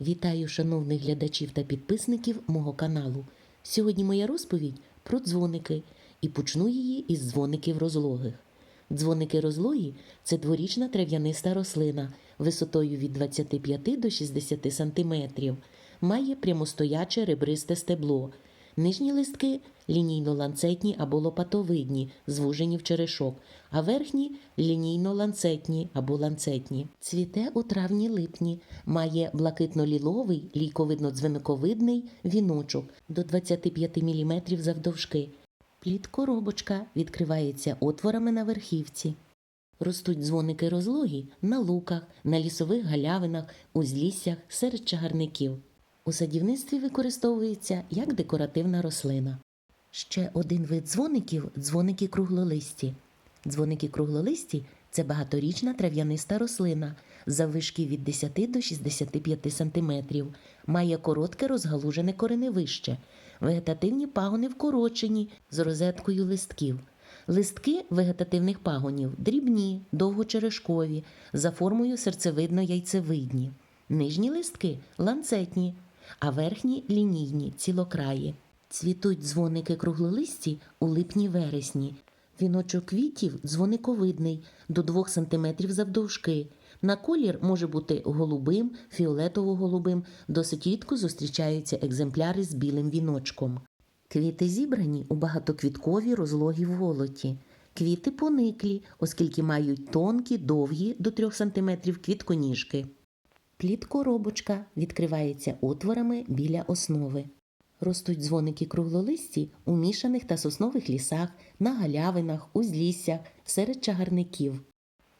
Вітаю шановних глядачів та підписників мого каналу. Сьогодні моя розповідь про дзвоники і почну її із дзвоників розлогих. Дзвоники розлогі це дворічна трав'яниста рослина висотою від 25 до 60 см. Має прямостояче ребристе стебло. Нижні листки лінійно-ланцетні або лопатовидні, звужені в черешок, а верхні лінійно-ланцетні або ланцетні. Цвіте у травні-липні, має блакитно-ліловий лійковидно-дзвениковидний віночок до 25 мм завдовжки. Плід-коробочка відкривається отворами на верхівці. Ростуть дзвоники розлогі на луках, на лісових галявинах, узліссях, серед чагарників. У садівництві використовується як декоративна рослина. Ще один вид дзвоників дзвоники круглолисті. Дзвоники круглолисті це багаторічна трав'яниста рослина заввишки від 10 до 65 см, має коротке розгалужене кореневище, вегетативні пагони вкорочені з розеткою листків. Листки вегетативних пагонів дрібні, довгочерешкові, за формою серцевидно-яйцевидні. Нижні листки ланцетні, а верхні лінійні, цілокраї. Цвітуть дзвоники круглолисті у липні-вересні. Віночок квітів дзвониковидний до 2 см завдовжки. На колір може бути голубим, фіолетово-голубим, досить рідко зустрічаються екземпляри з білим віночком. Квіти зібрані у багатоквіткові розлогі волоті. Квіти пониклі, оскільки мають тонкі, довгі до 3 см квітконіжки. Плід-коробочка відкривається отворами біля основи. Ростуть дзвоники круглолисті у мішаних та соснових лісах, на галявинах, узліссях, серед чагарників.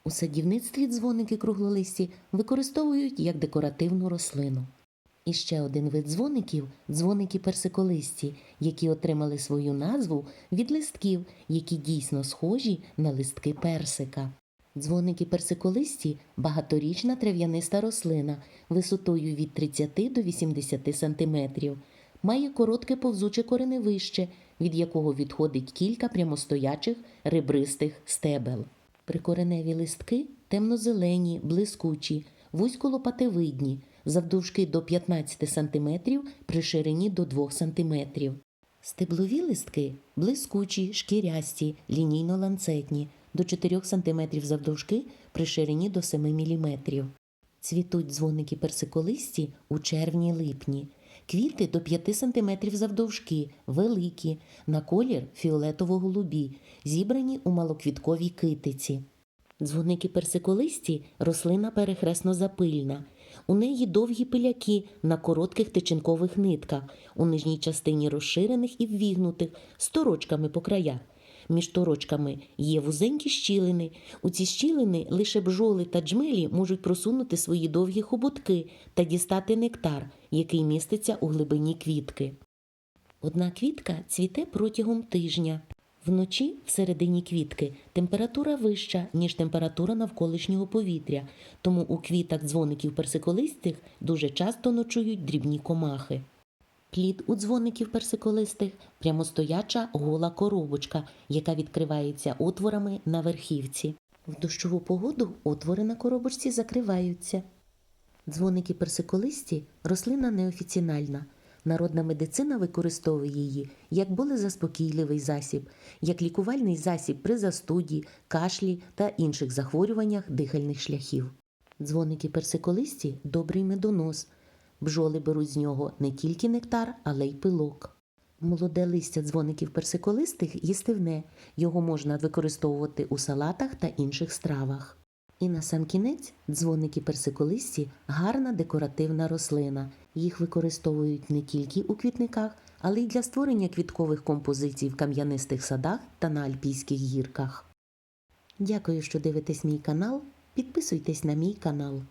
У садівництві дзвоники круглолисті використовують як декоративну рослину. І ще один вид дзвоників дзвоники персиколисті, які отримали свою назву від листків, які дійсно схожі на листки персика. Дзвоники персиколисті багаторічна трав'яниста рослина висотою від 30 до 80 см. Має коротке повзуче кореневище, від якого відходить кілька прямостоячих ребристих стебел. Прикореневі листки темно-зелені, блискучі, вузьколопатевидні, завдовжки до 15 см при ширині до 2 см. Стеблові листки блискучі, шкірясті, лінійно-ланцетні, до 4 см завдовжки при ширині до 7 мм. Цвітуть дзвоники персиколисті у червні-липні. Квіти до 5 см завдовжки, великі, на колір фіолетово-голубі, зібрані у малоквітковій китиці. Дзвоники персиколисті рослина перехресно запильна. У неї довгі пиляки на коротких тичинкових нитках, у нижній частині розширених і ввігнутих, з торочками по краях. Між торочками є вузенькі щілини. У ці щілини лише бджоли та джмелі можуть просунути свої довгі хоботки та дістати нектар, який міститься у глибині квітки. Одна квітка цвіте протягом тижня. Вночі, всередині квітки, температура вища, ніж температура навколишнього повітря, тому у квітах дзвоників персиколистих дуже часто ночують дрібні комахи. Плід у дзвоників персиколистих прямостояча гола коробочка, яка відкривається отворами на верхівці. В дощову погоду отвори на коробочці закриваються. Дзвоники персиколисті рослина неофіцінальна. Народна медицина використовує її як болезаспокійливий засіб, як лікувальний засіб при застуді, кашлі та інших захворюваннях дихальних шляхів. Дзвоники персиколисті добрий медонос. Бджоли беруть з нього не тільки нектар, але й пилок. Молоде листя дзвоників персиколистих їстивне, його можна використовувати у салатах та інших стравах. І на сам кінець дзвоники персиколисті гарна декоративна рослина. Їх використовують не тільки у квітниках, але й для створення квіткових композицій в кам'янистих садах та на альпійських гірках. Дякую, що дивитесь мій канал. Підписуйтесь на мій канал.